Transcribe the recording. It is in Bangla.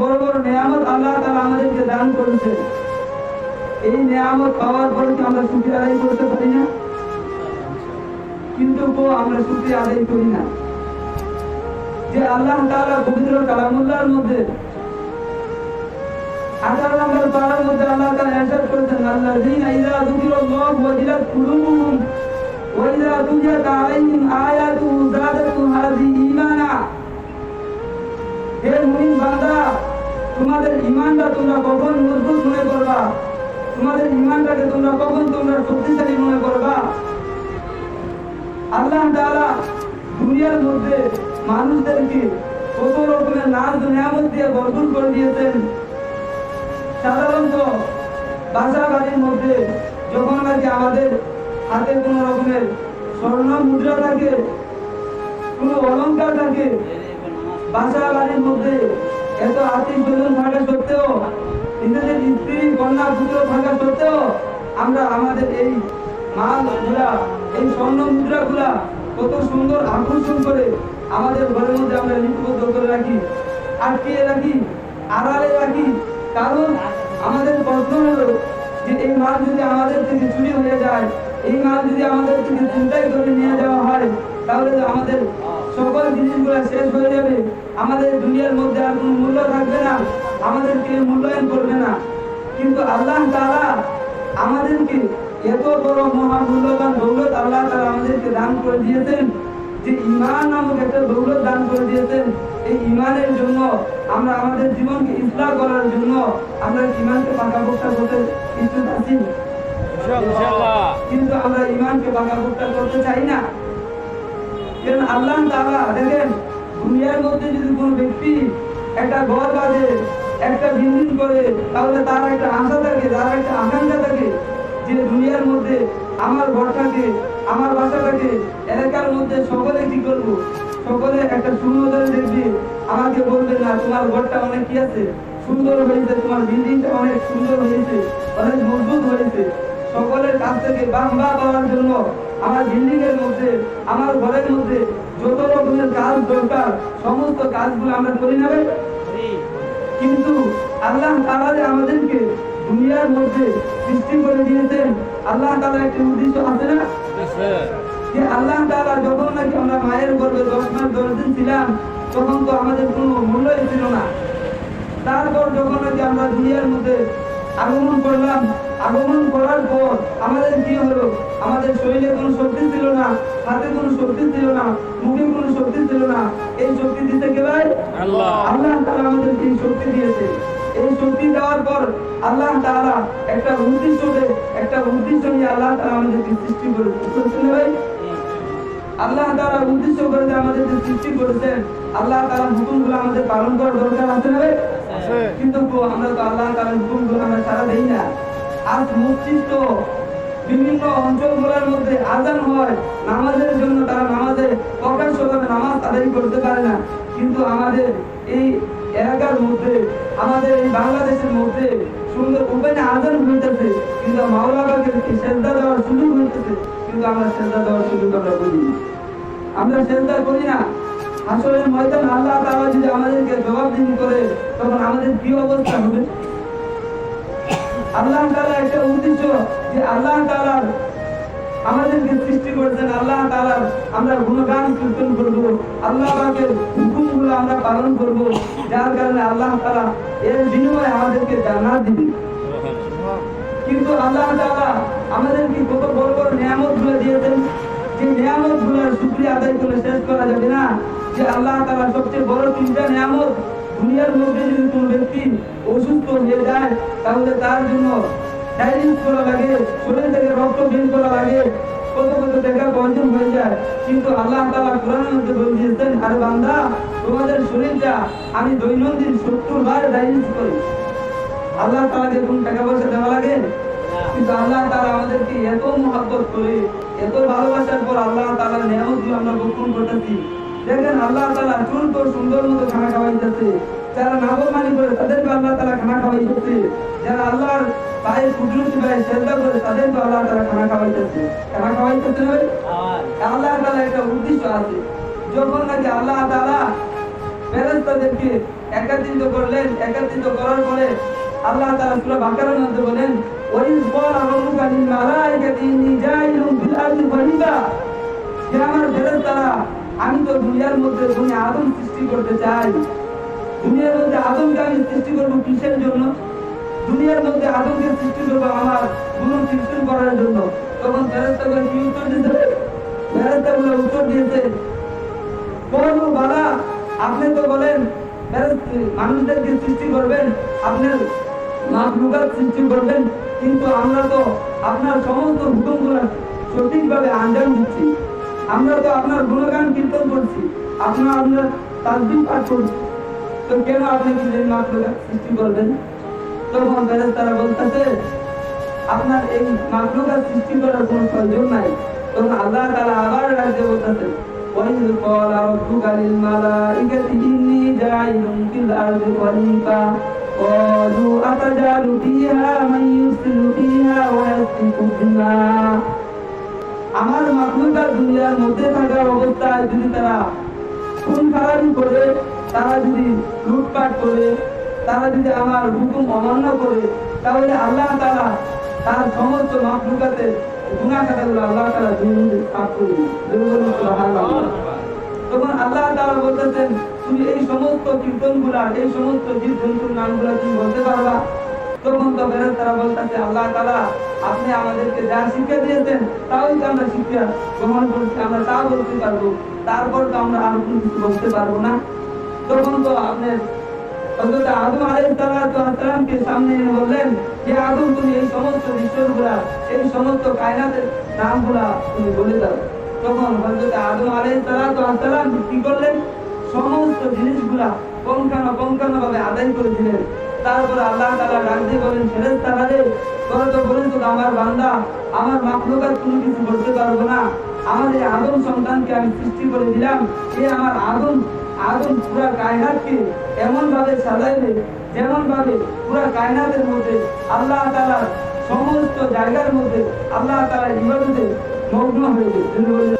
বড় বড় নিয়ামত আল্লাহ তাআলা আমাদেরকে দান করেছে। এই নিয়ামত পাওয়ার পরে কি আমরা শুকরিয়া আদায় করতে পারি না? কিন্তু আমরা শুকরিয়া আদায় করি না। যে আল্লাহ তাআলা পবিত্র কালামুল্লাহর মধ্যে আঠারো নম্বর পারার মধ্যে আল্লাহ তাআলা ইরশাদ করেছেন, আল্লাযীনা ইযা যুকিরাল্লাহু ওয়াজিলাত কুলুবুহুম ওয়া ইযা আলাইহিম আয়াতুহু যাদাতুহুম হাযিহি ঈমানা। হে মুমিন বান্দা তোমরা কখন মজবুত মনে করবা তোমাদের ঈমানটাকে তোমরা কখন তোমরা শক্তিশালী মনে করবা? আল্লাহ তাআলা দুনিয়ার মধ্যে মানুষদেরকে কত রকমের নাজ নিয়ামত দিয়ে ভরপুর করে দিয়েছেন। সাধারণত বাসা বাড়ির মধ্যে যখন নাকি আমাদের হাতে কোনো রকমের স্বর্ণ মুদ্রা থাকে, কোনো অলংকার থাকে বাসা বাড়ির মধ্যে এত আর্থিক বেতন থাকা আমরা আমাদের এই মালগুলা এই স্বর্ণ মুদ্রা গুলা কত সুন্দর আকর্ষণ করে আমাদের ঘরের মধ্যে আমরা লিপিবদ্ধ করে রাখি। আটকিয়ে রাখি, আড়ালে রাখি। কারণ আমাদের প্রশ্ন হলো যে এই মাল যদি আমাদের থেকে চুরি হয়ে যায়, এই মাল যদি আমাদের থেকে চিন্তাই করে নিয়ে যাওয়া হয়, তাহলে আমাদের সকল জিনিসগুলো শেষ হয়ে যাবে। আমাদের দুনিয়ার মধ্যে আর কোনো মূল্য থাকবে না। আমাদের আমাদেরকে মূল্যায়ন করবে না। কিন্তু আল্লাহ তাআলা আমাদেরকে এত বড় মহামূল্যবান দৌলত আল্লাহ তাআলা আমাদেরকে দান করে দিয়েছেন যে ইমান নামক একটা দৌলত দান করে দিয়েছেন। এই ইমানের জন্য আমরা আমাদের জীবনকে ইসলাম করার জন্য আমরা ইমানকে পাকা পাকাপোক্তা করতে ইচ্ছুক আছি। কিন্তু আমরা ইমানকে পাকা পাকাপোক্তা করতে চাই না। কারণ আল্লাহ তাআলা দেখেন দুনিয়ার মধ্যে যদি কোনো ব্যক্তি একটা ঘর বাঁধে একটা বিল্ডিং করে, তাহলে তার একটা আশা থাকে, তার একটা আকাঙ্ক্ষা থাকে যে দুনিয়ার মধ্যে আমার ঘরটাকে আমার বাসাটাকে এলাকার মধ্যে সকলে কি করব? সকলে একটা সুন্দর দেখবে, আমাকে বলবে, না, তোমার ঘরটা অনেক কি আছে? সুন্দর হয়েছে, তোমার বিল্ডিংটা অনেক সুন্দর হয়েছে, অনেক মজবুত হয়েছে। সকলের কাছ থেকে বাহবা পাওয়ার জন্য আমার বিল্ডিং এর মধ্যে, আমার ঘরের মধ্যে যত রকমের কাজ দরকার, সমস্ত কাজগুলো আমরা করি না ভাই? কিন্তু আল্লাহ তাআলা যে আমাদেরকে দুনিয়ার মধ্যে সৃষ্টি করে দিয়েছেন। আল্লাহ তাআলা একটা উদ্দেশ্য আছে না? যে আল্লাহ তাআলা যখন নাকি আমরা মায়ের গর্ভে দশ মাস দশ দিন ছিলাম তখন তো আমাদের কোনো মূল্যই ছিল না। তারপর যখন নাকি আমরা দুনিয়ার মধ্যে আগমন করলাম আগমন করার পর আমাদের কি হলো? আমাদের শরীরে কোনো শক্তি ছিল না হাতে কোনো শক্তি ছিল না মুখে কোনো শক্তি ছিল না। এই শক্তি দিতে কে ভাই? আল্লাহ। আল্লাহ তাআলা আমাদেরকে এই শক্তি দিয়েছে। এই শক্তি দেওয়ার পর আল্লাহ তাআলা একটা উদ্দেশ্য দেয় একটা উদ্দেশ্য নিয়ে আল্লাহ তাআলা আমাদেরকে সৃষ্টি করেছে। বুঝতে ভাই আল্লাহ তাআলা উদ্দেশ্য করে যে আমাদেরকে সৃষ্টি করেছেন আল্লাহ তাআলা হুকুমগুলো আমাদের পালন করার দরকার আছে না ভাই? কিন্তু আমরা তো আল্লাহ তাআলার হুকুমগুলো আমরা সারা দেই না। আজ মসজিদ তো বিভিন্ন অঞ্চলগুলোর মধ্যে আজান হয় নামাজের জন্য তারা নামাজে প্রকাশ্যভাবে নামাজ আদায় করতে পারে না। কিন্তু আমাদের এই এলাকার মধ্যে, আমাদের এই বাংলাদেশের মধ্যে সুন্দর ওপেনে আজান হইতেছে, কিন্তু মাওলানাকে সেজদা দেওয়ার সুযোগ হইতেছে, কিন্তু আমরা সেজদা দেওয়ার সুযোগ আমরা করি। আমরা সেজদা করি না আসলে ময়দান আল্লাহ তাআলা যদি আমাদেরকে জবাবদিহি করে, তখন আমাদের কি অবস্থা হবে আল্লাহ তাআলা একটা উদ্দেশ্য যে আল্লাহ তাআলার আমাদেরকে সৃষ্টি করেছেন আল্লাহ তাআলার আমরা গুণগান কীর্তন করব। আল্লাহ পাকের হুকুমগুলো আমরা পালন করব। যার কারণে আল্লাহ তাআলা এর বিনিময়ে আমাদেরকে জান্নাত দিবেন। কিন্তু আল্লাহ তাআলা আমাদেরকে কত বড় বড় নিয়ামতগুলো দিয়েছেন? যে নিয়ামতগুলোর শুকরিয়া আদায় করে শেষ করা যাবে না। যে আল্লাহ তাআলা সবচেয়ে বড় তিনটা নিয়ামত, দুনিয়ার মধ্যে যদি কোনো ব্যক্তি অসুস্থ হয়ে যায়, তাহলে তার জন্য ডায়ালিস করা লাগে শরীর থেকে রক্ত বের করা লাগে। কত কত টাকা প্রয়োজন হয়ে যায়। কিন্তু আল্লাহ তাআলা কোরআনের মধ্যে বলে দিয়েছেন আরে বান্দা, তোমাদের শরীরটা আমি দৈনন্দিন সত্তর বার ডায়ালিস করি। আল্লাহ তাআলাকে কোন টাকা পয়সা দেওয়া লাগে, কিন্তু আল্লাহ তাআলা আমাদেরকে এত মহব্বত করে, এত ভালোবাসার পর আল্লাহ তাআলার নিয়ামতগুলো আমরা গোপন করতেছি। দেখেন আল্লাহ তাআলা চুল তো সুন্দর মতো খানা খাওয়াইতেছে যারা নাফরমানি করে তাদেরকে আল্লাহ তাআলা খানা যারা আল্লাহর পায়ে সেজদা করে তাদেরকে আল্লাহ তাআলা খানা খাওয়াইতেছে খানা খাওয়াইতেছে না ভাই? আল্লাহ তাআলা একটা উদ্দেশ্য আছে। যখন নাকি আল্লাহ তাআলা ফেরেশতাদেরকে একাত্রিত করলেন করার পরে আল্লাহ তাআলা সূরা মধ্যে বলেন, ওয়াইজ ক্বালা রাব্বুকা লিল মালাইকাতি ইন্নী জাইলুন আরদি আমার ফেরেশতারা আমি তো দুনিয়ার মধ্যে তুমি আদম সৃষ্টি করতে চাই। দুনিয়ার মধ্যে আদমকে আমি সৃষ্টি করব কিসের জন্য? দুনিয়ার মধ্যে আদমকে সৃষ্টি করব আমার গুণ কীর্তন করার জন্য। তখন ফেরেশতাগুলো কি উত্তর দিয়েছে? ফেরেশতাগুলো উত্তর দিয়েছে। বলু বালা, আপনি তো বলেন মানুষদেরকে সৃষ্টি করবেন, আপনার মাখলুকাত সৃষ্টি করবেন, কিন্তু আমরা তো আপনার সমস্ত হুকুমগুলো সঠিকভাবে আঞ্জাম দিচ্ছি। আমরা তো আপনার গুণগান কীর্তন করছি আপনার আপনার তাসবিহ পাঠ করছি তো কেন আপনি কি মাখলুকাত সৃষ্টি করবেন তখন ফেরেশতারা বলতেছে আপনার এই মাখলুকাত সৃষ্টি করার কোনো প্রয়োজন নাই তখন আল্লাহ তাআলা আবার রাজ্যে বলতেছেন وَإِذْ قَالَ رَبُّكَ لِلْمَلَائِكَةِ إِنِّي جَاعِلٌ فِي الْأَرْضِ خَلِيفَةً قَالُوا أَتَجْعَلُ فِيهَا مَن يُفْسِدُ فِيهَا وَيَسْفِكُ الدِّمَاءَ আমার মাখলুকাত দুনিয়ার মধ্যে থাকা অবস্থায় যদি তারা খুন খারাপি করে, তারা যদি লুটপাট করে, তারা যদি আমার হুকুম অমান্য করে, তাহলে আল্লাহ তাআলা তার সমস্ত মাখলুকাতে গুনাহ খাতাগুলো আল্লাহ সুবহানাল্লাহ। তখন আল্লাহ তাআলা বলতেছেন, তুমি এই সমস্ত কীর্তনগুলা, এই সমস্ত জীব জন্তুর নামগুলা তুমি বলতে পারবা তখন তো বলতেছে, আল্লাহ তাআলা, আপনি আমাদেরকে যা শিক্ষা দিয়েছেন, তাই তো আমরা শিক্ষা গ্রহণ করছি, আমরা তা বলতে পারব। তারপর তো আমরা আর কোনো কিছু বলতে পারব না। তখন তো সমস্ত জিনিসগুলা পঙ্খানো পঙ্খানো ভাবে আদায় করে দিলেন। তারপরে আল্লাহ তাআলা ডাক দিয়ে বলেন ফেরেশতারা রে তোরা তো বলেছ আমার বান্দা, আমার মাখলুকাত কোনো কিছু করতে পারব না। আমার এই আদম সন্তানকে আমি সৃষ্টি করে দিলাম। সে আমার আদম আদম পুরা কায়নাতকে এমন ভাবে সাজাইবে যেমন ভাবে পুরা কায়নাতের মধ্যে আল্লাহ তাআলার সমস্ত জায়গার মধ্যে আল্লাহ তাআলা ইবাদতে মগ্ন হয়ে গেছে।